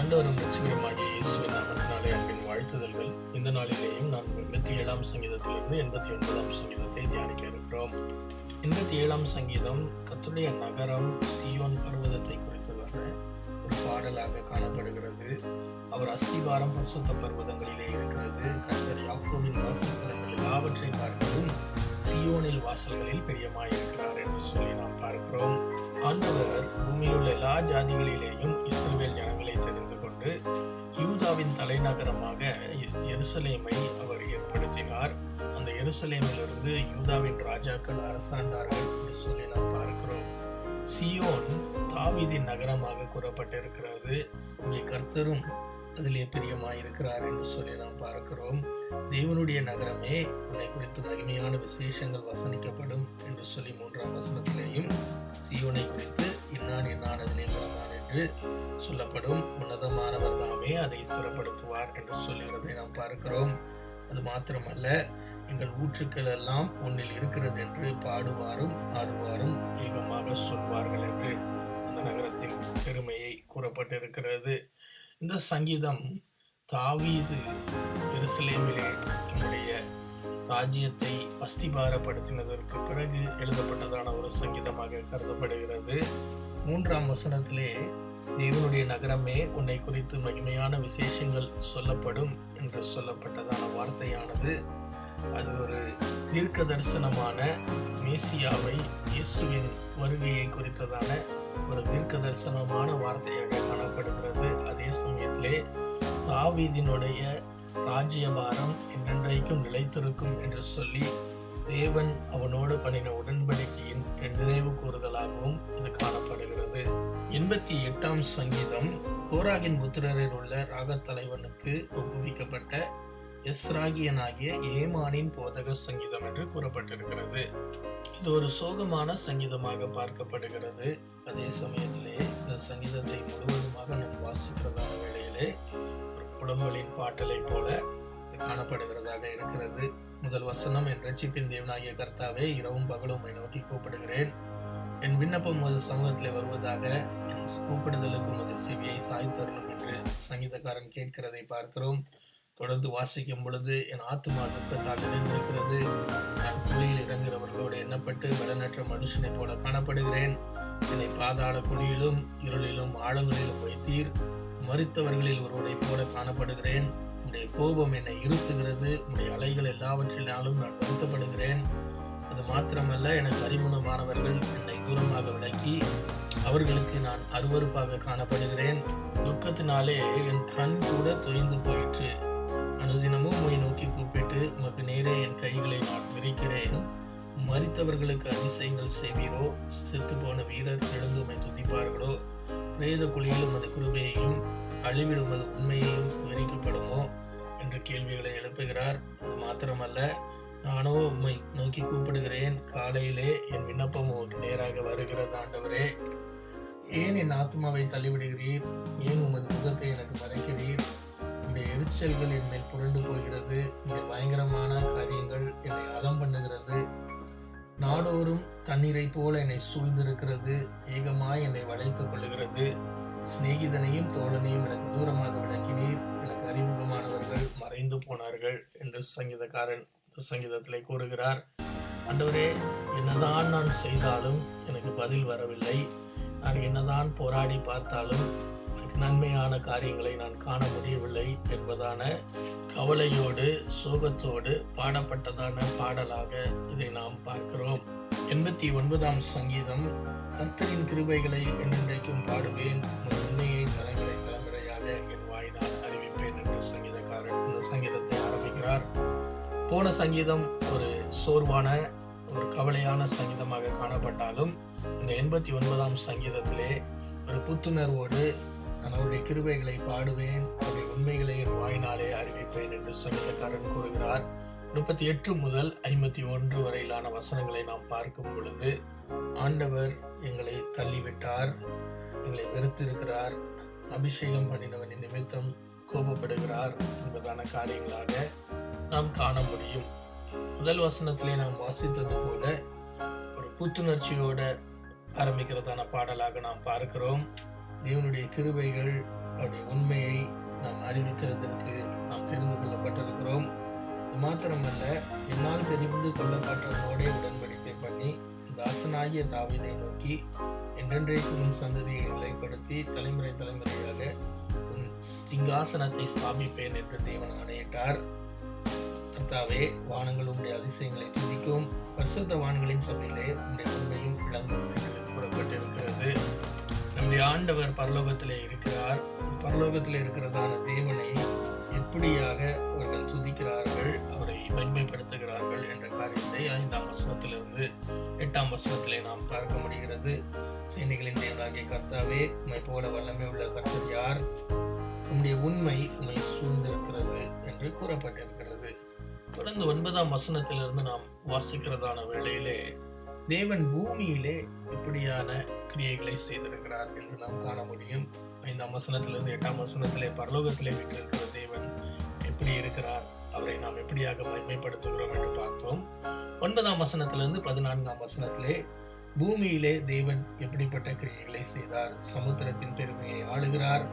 ஆண்டவரும் ரட்சகருமாகிய இயேசுவின் நாமத்தினாலே அன்பின் வாழ்த்துதல்கள். இந்த நாளிலேயும் நாம் எண்பத்தி ஏழாம் சங்கீதத்திலிருந்து எண்பத்தி ஒன்பதாம் சங்கீதத்தை தியானிக்க இருக்கிறோம். எண்பத்தி ஏழாம் சங்கீதம் கத்துடைய நகரம் சியோன் பர்வதத்தை குறித்ததாக ஒரு பாடலாக காணப்படுகிறது. அவர் அஸ்திவாரம் பரிசுத்த பர்வதங்களிலே இருக்கிறது. கர்த்தர் யாக்கோவின் வாசல்தலங்கள் எல்லாவற்றை பார்க்கவும் சியோனில் வாசல்களில் பிரியமாயிருக்கிறார் என்று சொல்லி நாம் பார்க்கிறோம். ஆண்டவர் பூமியில் உள்ள எல்லா ஜாதிகளிலேயும் இஸ்ரேல் ஜனங்களை தெரிந்து கொண்டு யூதாவின் தலைநகரமாக எருசலேமை அவர் ஏற்படுத்தினார். அந்த எருசலேமிலிருந்து யூதாவின் ராஜாக்கள் அரசாண்டார்கள் என்று சொல்லி நாம் பார்க்கிறோம். சியோன் தாவிதின் நகரமாக கூறப்பட்டிருக்கிறது. இங்கே கர்த்தரும் அதிலே பிரியமாயிருக்கிறார் என்று சொல்லி நாம் பார்க்கிறோம். தேவனுடைய நகரமே உன்னை குறித்து மகிமையான விசேஷங்கள் வசனிக்கப்படும் என்று சொல்லி மூன்றாம் வசனத்திலேயும் சியோனை குறித்து இன்னான் இன்னான் அதிலே பிறந்தான் என்று சொல்லப்படும் உன்னதமானவர் தாமே அதை சிறப்படுத்துவார் என்று சொல்லுகிறதை நாம் பார்க்கிறோம். அது மாத்திரமல்ல எங்கள் ஊற்றுக்கள் எல்லாம் உன்னில் இருக்கிறது என்று பாடுவாரும் ஆடுவாரும் ஏகமாக சொல்வார்கள் என்று அந்த நகரத்தின் பெருமையை கூறப்பட்டிருக்கிறது. இந்த சங்கீதம் தாவீது எருசலேமிலே தன்னுடைய ராஜ்யத்தை அஸ்திபாரப்படுத்தினதற்கு பிறகு எழுதப்பட்டதான ஒரு சங்கீதமாக கருதப்படுகிறது. மூன்றாம் வசனத்திலே தேவனுடைய நகரமே உன்னை குறித்து மகிமையான விசேஷங்கள் சொல்லப்படும் என்று சொல்லப்பட்டதான வார்த்தையானது. அது ஒரு தீர்க்க தரிசனமான மேசியாவை இயேசுவின் வருகையை குறித்ததான ஒரு தீர்க்க தரிசனமான வார்த்தையாக காணப்படுகிறது. சமயத்திலே தாவீதினுடைய ராஜ்யபாரம் என்றென்றைக்கும் நிலைத்திருக்கும் என்று சொல்லி தேவன் அவனோடு பண்ணின உடன்படிக்கையின் நினைவு கூறுதலாகவும் இது காணப்படுகிறது. எண்பத்தி எட்டாம் சங்கீதம் கோராகின் புத்திரரில் உள்ள ராகத் தலைவனுக்கு ஒப்புவிக்கப்பட்ட எஸ்ராகியனாகிய ஏமானின் போதக சங்கீதம் என்று கூறப்பட்டிருக்கிறது. இது ஒரு சோகமான சங்கீதமாக பார்க்கப்படுகிறது. அதே சமயத்திலே இந்த சங்கீதத்தை முழுவதுமாக நாம் வாசிக்கிறதான வேளையிலே ஒரு புலம்பலின் பாட்டலை போல காணப்படுகிறதாக இருக்கிறது. முதல் வசனம் என் ரட்சிப்பின் தேவனாகிய கர்த்தாவே இரவும் பகலும் நோக்கி கூப்பிடுகிறேன். என் விண்ணப்பம் உமது சமூகத்திலே வருவதாக என் கூப்பிடுதலுக்கு உமது செவியை சாய்த்தருளும் என்று சங்கீதக்காரன் கேட்கிறதை பார்க்கிறோம். தொடர்ந்து வாசிக்கும் பொழுது என் ஆத்மா துக்கத்தால் நிறைந்திருக்கிறது. நான் குழியில் இறங்குகிறவர்களோடு எண்ணப்பட்டு பலனற்ற மனுஷனைப் போல காணப்படுகிறேன். என்னை பாதாள குழியிலும் இருளிலும் ஆழங்களிலும் வைத்தீர். மறித்தவர்களில் ஒருவரைப் போல காணப்படுகிறேன். உடைய கோபம் என்னை இருத்துகிறது. உடைய அலைகள் எல்லாவற்றினாலும் நான் வருத்தப்படுகிறேன். அது மாத்திரமல்ல எனக்கு அறிமுகமானவர்கள் என்னை தூரமாக விளக்கி அவர்களுக்கு நான் அருவருப்பாக காணப்படுகிறேன். துக்கத்தினாலே என் கண் கூட தொய்ந்து போயிற்று. அனுதினமும் உம்மை நோக்கி கூப்பிட்டு உமக்கு நேரே என் கைகளை நான் விரிக்கிறேன். மறித்தவர்களுக்கு அதிசயங்கள் செய்வீரோ? செத்து போன வீரர் எழுந்து உம்மை துதிப்பார்களோ? பிரேத குழியில் உமது குருபையையும் அழிவில் உமது உண்மையையும் விவரிக்கப்படுமோ? என்ற கேள்விகளை எழுப்புகிறார். அது மாத்திரமல்ல நானோ உம்மை நோக்கி கூப்பிடுகிறேன். காலையிலே என் விண்ணப்பம் உமக்கு நேராக வருகிறது ஆண்டவரே. ஏன் என் ஆத்மாவை தள்ளிவிடுகிறீர்? ஏன் உமது முகத்தை எனக்கு மறைக்கிறீர்? என்னுடைய எரிச்சல்கள் என்னை புரண்டு போகிறது உடைய பயங்கரமான காரியங்கள் என்னை அலம் பண்ணுகிறது. நாடோறும் தண்ணீரை போல என்னை சூழ்ந்திருக்கிறது ஏகமாய் என்னை வளைத்துக் கொள்ளுகிறது. சிநேகிதனையும் தோழனையும் எனக்கு தூரமாக விளக்கினீர் எனக்கு அறிமுகமானவர்கள் மறைந்து போனார்கள் என்று சங்கீதக்காரன் இந்த சங்கீதத்திலே கூறுகிறார். அன்றவரே என்னதான் நான் செய்தாலும் எனக்கு பதில் வரவில்லை. நான் என்னதான் போராடி பார்த்தாலும் நன்மையான காரியங்களை நான் காண முடியவில்லை என்பதான கவலையோடு சோகத்தோடு பாடப்பட்டதான பாடலாக இதை நாம் பார்க்கிறோம். எண்பத்தி ஒன்பதாம் சங்கீதம் கர்த்தரின் கிருபைகளை என்னென்றைக்கும் பாடுவேன் உமது உண்மையை தலைமுறை தலைமுறையாக என் வாயினால் அறிவிப்பேன் என்று சங்கீதக்காரர் இந்த சங்கீதத்தை ஆரம்பிக்கிறார். போன சங்கீதம் ஒரு சோர்வான ஒரு கவலையான சங்கீதமாக காணப்பட்டாலும் இந்த எண்பத்தி ஒன்பதாம் சங்கீதத்திலே ஒரு புத்துணர்வோடு நான் அவருடைய கிருபைகளை பாடுவேன். அவருடைய உண்மைகளை என் வாயினாலே அறிவிப்பேன் என்று சங்கீதக்காரன் கூறுகிறார். முப்பத்தி எட்டு முதல் ஐம்பத்தி ஒன்று வரையிலான வசனங்களை நாம் பார்க்கும் பொழுது ஆண்டவர் எங்களை தள்ளிவிட்டார் எங்களை வெறுத்திருக்கிறார் அபிஷேகம் பண்ணினவனின் நிமித்தம் கோபப்படுகிறார் என்பதான காரியங்களாக நாம் காண முடியும். முதல் வசனத்திலே நாம் வாசித்தது போல ஒரு புத்துணர்ச்சியோட ஆரம்பிக்கிறதான பாடலாக நாம் பார்க்கிறோம். தேவனுடைய கிருபைகள் அவருடைய உண்மையை நாம் அறிவிக்கிறதற்கு நாம் தெரிந்து கொள்ளப்பட்டிருக்கிறோம். இது மாத்திரமல்ல என்னால் தெரிந்து கொள்ளப்பட்டவனோடே உடன்படிக்கை பண்ணி தாசனாகிய தாவிதை நோக்கி என்றென்றைக்கு உன் சந்ததியை நிலைப்படுத்தி தலைமுறை தலைமுறையாக உன் சிங்காசனத்தை ஸ்தாபிப்பேன் என்று தேவன் ஆணையிட்டார். கர்த்தாவே வானங்கள் உடைய அதிசயங்களை துதிக்கும். பரிசுத்த வான்களின் சபையிலே உம்முடைய உண்மையும் விளங்கும் என்று கூறப்பட்டிருக்கிறது. நம்முடைய ஆண்டவர் பரலோகத்தில் இருக்கிறார். பரலோகத்தில் இருக்கிறதான தேவனை எப்படியாக அவர்கள் துதிக்கிறார்கள் அவரை மென்மைப்படுத்துகிறார்கள் என்ற காரியத்தை ஐந்தாம் வசனத்திலிருந்து எட்டாம் வசனத்திலே நாம் பார்க்க முடிகிறது. சேனைகளின் தேவனாகிய கர்த்தாவே உண்மை போல வல்லமை உள்ள கர்த்தர் யார்? உம்முடைய உண்மை உண்மை சூழ்ந்திருக்கிறது என்று கூறப்பட்டிருக்கிறது. தொடர்ந்து ஒன்பதாம் வசனத்திலிருந்து நாம் வாசிக்கிறதான வேளையிலே தேவன் பூமியிலே இப்படியான கிரியைகளை செய்திருக்கிறார் என்று நாம் காண முடியும். ஐந்தாம் வசனத்திலிருந்து எட்டாம் வசனத்திலே பரலோகத்திலே விட்டிருக்கிற தேவன் எப்படி இருக்கிறார்? அவரை நாம் எப்படியாக மகிமைப்படுத்துகிறோம் என்று பார்த்தோம். ஒன்பதாம் வசனத்திலிருந்து பதினான்காம் வசனத்திலே பூமியிலே தேவன் எப்படிப்பட்ட கிரியைகளை செய்தார்? சமுத்திரத்தின் பெருமையை ஆளுகிறார்.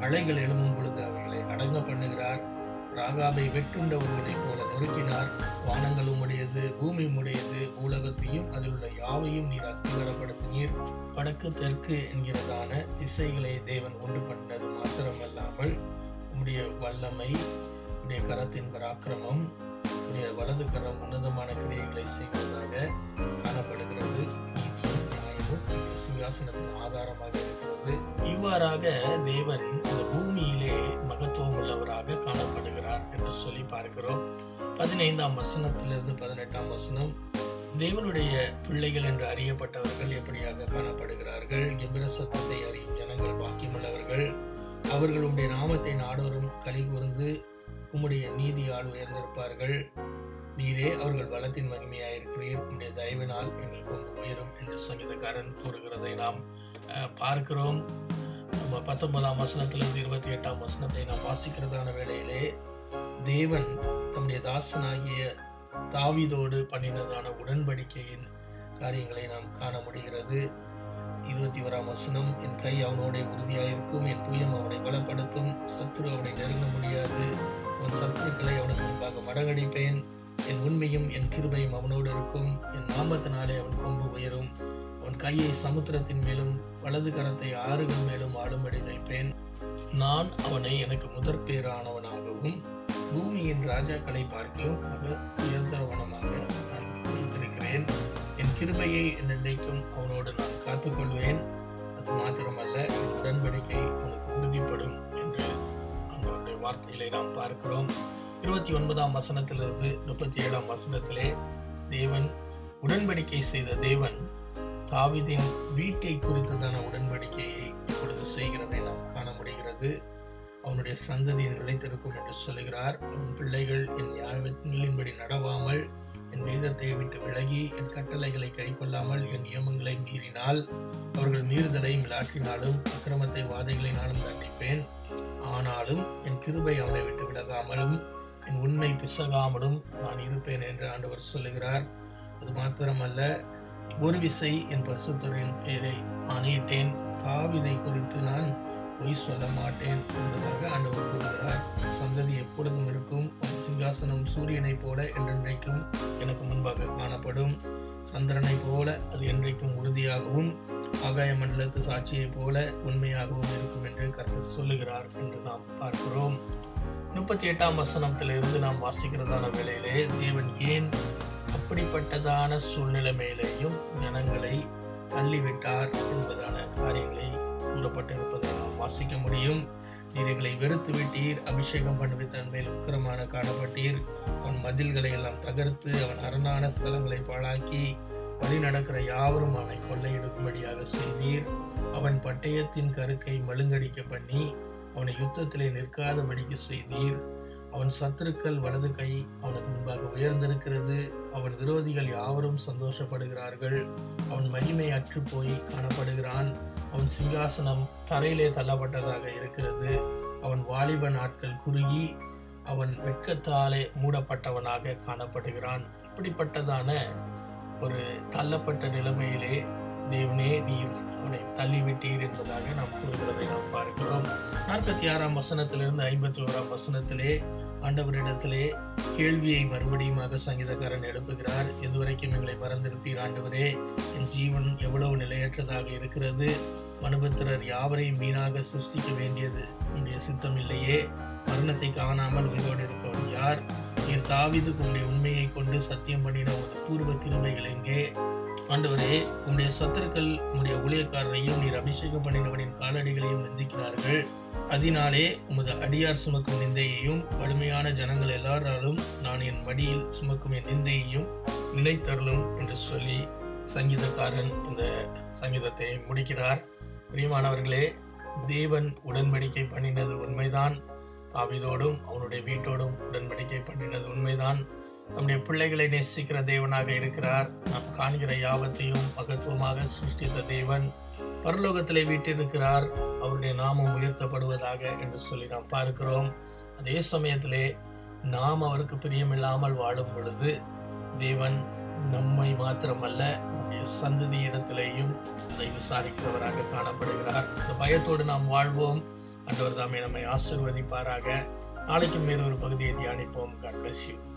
அலைகள் எழும்பும் பொழுது அவைகளை அடங்க பண்ணுகிறார். ராகாவை வெட்டுண்ட ஒருவனைப் போல நொறுக்கினார். வானங்களும் உடையது பூமி உடையது உலகத்தையும் அதில் உள்ள யாவையும் நீர் அஸ்திகரப்படுத்தினீர் வடக்கு தெற்கு என்கிறதான திசைகளை தேவன் உண்டு பண்ணது மாத்திரமல்லாமல் உம்முடைய வல்லமை உடைய கரத்தின் பராக்கிரமம் உடைய வலது கரம் உன்னதமான கிரியைகளை செய்வதாக காணப்படுகிறது. நீதியும் நியாயமும் சிங்காசனத்தின் ஆதாரமாக இருக்கிறது. இவ்வாறாக தேவன் இந்த பூமியிலே மகத்துவம் உள்ளவராக காணப்படுகிறார் என்று சொல்லி பார்க்கிறோம். பதினைந்தாம் வசனத்திலிருந்து பதினெட்டாம் வசனம் தேவனுடைய பிள்ளைகள் என்று அறியப்பட்டவர்கள் எப்படியாக காணப்படுகிறார்கள்? எம்பிர சத்தத்தை அறியும் ஜனங்கள் பாக்கியமுள்ளவர்கள். அவர்களுடைய நாமத்தை நாடோறும் களி கூர்ந்து உம்முடைய நீதியால் உயர்ந்திருப்பார்கள். நீரே அவர்கள் பலத்தின் மகிமையாயிருக்கிறீர். உம்முடைய தயவினால் எங்கள் கொண்டு உயரும் என்று சங்கீதக்காரன் கூறுகிறதை நாம் பார்க்கிறோம். நம்ம பத்தொன்பதாம் வசனத்திலிருந்து இருபத்தி எட்டாம் வசனத்தை நாம் வாசிக்கிறதான வேளையிலே தேவன் தம்முடைய தாசனாகிய தாவிதோடு பண்ணினதான உடன்படிக்கையின் காரியங்களை நாம் காண முடிகிறது. இருபத்தி ஓராம் வசனம் என் கை அவனோட உறுதியாயிருக்கும் என் புயம் அவனை பலப்படுத்தும் சத்துரு அவனை நெருங்க முடியாது. அவன் சத்துருக்களை அவனுக்கு முன்பாக மடங்கடிப்பேன் என் உண்மையும் என் கிருபையும் அவனோடு இருக்கும். என் நாமத்தினாலே அவன் கொம்பு உயரும். அவன் கையை சமுத்திரத்தின் மேலும் வலது கரத்தை ஆறுகள் மேலும் ஆடும்படி வைப்பேன். நான் அவனை எனக்கு முதற் பேரானவனாகவும் பூமியின் ராஜாக்களை பார்க்கலும் அவர் உயர்ந்தவனமாக நான் வைத்திருக்கிறேன் என் கிருபையை நினைக்கும் அவனோடு நான் காத்துக்கொள்வேன். அது மாத்திரமல்ல என் உடன்படிக்கை அவனுக்கு உறுதிப்படும் என்று அவனுடைய வார்த்தைகளை நாம் பார்க்கிறோம். இருபத்தி ஒன்பதாம் வசனத்திலிருந்து முப்பத்தி ஏழாம் வசனத்திலே தேவன் உடன்படிக்கை செய்த தேவன் தாவிதின் வீட்டை குறித்ததான உடன்படிக்கையை இப்பொழுது செய்கிறதை நாம் காண முடிகிறது. அவனுடைய சந்ததி நிலைத்திருக்கும் என்று சொல்லுகிறார். உன் பிள்ளைகள் என் நியாயங்களின்படி நடவாமல் என் வேதத்தை விட்டு விலகி என் கட்டளைகளை கைக்கொள்ளாமல் என் நியமங்களை மீறினால் அவர்கள் மீறுதலை மிளாற்றினாலும் அக்கிரமத்தை வாதைகளினாலும் தண்டிப்பேன். ஆனாலும் என் கிருபை அவனை விட்டு விலகாமலும் என் உண்மை பிசகாமலும் நான் இருப்பேன் என்று ஆண்டவர் சொல்லுகிறார். அது மாத்திரமல்ல ஒரு விசை என் பரிசுத்தரின் பெயரை ஆணையிட்டேன். தாவிதை குறித்து நான் பொய் சொல்ல மாட்டேன் என்பதாக ஆண்டவர் கூறுகிறார். சந்ததி எப்பொழுதும் இருக்கும். சிங்காசனம் சூரியனைப் போல என்றென்றைக்கும் எனக்கு முன்பாக காணப்படும். சந்திரனைப் போல அது என்றைக்கும் உறுதியாகவும் ஆகாய மண்டலத்து சாட்சியைப் போல உண்மையாகவும் இருக்கும் என்று கருத்து சொல்லுகிறார் என்று நாம் பார்க்கிறோம். முப்பத்தி எட்டாம் வசனத்திலிருந்து நாம் வாசிக்கிறதான வேளையிலே தேவன் ஏன் இப்படிப்பட்டதான சூழ்நிலை மேலேயும் ஜனங்களை தள்ளிவிட்டார் என்பதான காரியங்களை கூறப்பட்டிருப்பதை நாம் வாசிக்க முடியும். நீர் எங்களை வெறுத்து விட்டீர் அபிஷேகம் பண்ணுவித்த மேல் உக்கிரமான காணப்பட்டீர். அவன் மதில்களை எல்லாம் தகர்த்து அவன் அரணான ஸ்தலங்களை பாழாக்கி வழி நடக்கிற யாவரும் அவனை கொள்ளையெடுக்கும்படியாக செய்தீர். அவன் பட்டயத்தின் கருக்கை மழுங்கடிக்க பண்ணி அவனை யுத்தத்திலே நிற்காதபடிக்கு செய்தீர். அவன் சத்துருக்கள் வலது கை அவனுக்கு முன்பாக உயர்ந்திருக்கிறது. அவன் விரோதிகள் யாவரும் சந்தோஷப்படுகிறார்கள். அவன் மகிமை அற்று போய் காணப்படுகிறான். அவன் சிங்காசனம் தரையிலே தள்ளப்பட்டதாக இருக்கிறது. அவன் வாலிப நாட்கள் குறுகி அவன் வெட்கத்தாலே மூடப்பட்டவனாக காணப்படுகிறான். இப்படிப்பட்டதான ஒரு தள்ளப்பட்ட நிலைமையிலே தேவனே நீர் அவனை தள்ளிவிட்டீர் என்பதாக நாம் கூறுகிறதை நாம் பார்க்கிறோம். நாற்பத்தி ஆறாம் வசனத்திலிருந்து ஐம்பத்தி ஓராம் வசனத்திலே ஆண்டவரிடத்திலே கேள்வியை மறுபடியுமாக சங்கீதக்காரன் எழுப்புகிறார். இதுவரைக்கும் எங்களை மறந்திருப்பீர் ஆண்டவரே. என் ஜீவன் எவ்வளவு நிலையற்றதாக இருக்கிறது. மனுபத்திரர் யாவரையும் வீணாக சிருஷ்டிக்க வேண்டியது உன்னுடைய சித்தம் இல்லையே. மரணத்தை காணாமல் உயிரோடு இருப்பவர் யார்? நீர் தாவீதுக்கு உன்னுடைய உண்மையை கொண்டு சத்தியம் பண்ணின ஒரு பூர்வ கிருமைகள் எங்கே? ஆண்டவரே உன்னுடைய சத்துருக்கள் உம்முடைய ஊழியக்காரரையும் நீர் அபிஷேகம் பண்ணினவனின் காலடிகளையும் நிந்திக்கிறார்கள். அதனாலே உமது அடியார் சுமக்கும் நிந்தையையும் வலிமையான ஜனங்கள் எல்லாராலும் நான் என் மடியில் சுமக்கும் என் நிந்தையையும் நினைத்தருளும் என்று சொல்லி சங்கீதக்காரன் இந்த சங்கீதத்தை முடிக்கிறார். பிரியமானவர்களே தேவன் உடன்படிக்கை பண்ணினது உண்மைதான். தாவிதோடும் அவனுடைய வீட்டோடும் உடன்படிக்கை பண்ணினது உண்மைதான். தம்முடைய பிள்ளைகளை நேசிக்கிற தேவனாக இருக்கிறார். நாம் காண்கிற யாவத்தையும் மகத்துவமாக சிருஷ்டித்த தேவன் பரலோகத்திலே வீட்டிருக்கிறார். அவருடைய நாமம் உயர்த்தப்படுவதாக என்று சொல்லி நாம் பார்க்கிறோம். அதே சமயத்திலே நாம் அவருக்கு பிரியமில்லாமல் வாழும் பொழுது தேவன் நம்மை மாத்திரமல்ல நம்முடைய சந்ததி இடத்திலேயும் அதை விசாரிக்கிறவராக காணப்படுகிறார். இந்த பயத்தோடு நாம் வாழ்வோம். அன்றவர் தாமே நம்மை ஆசிர்வதிப்பாராக. நாளைக்கு மேலும் ஒரு பகுதியை தியானிப்போம். God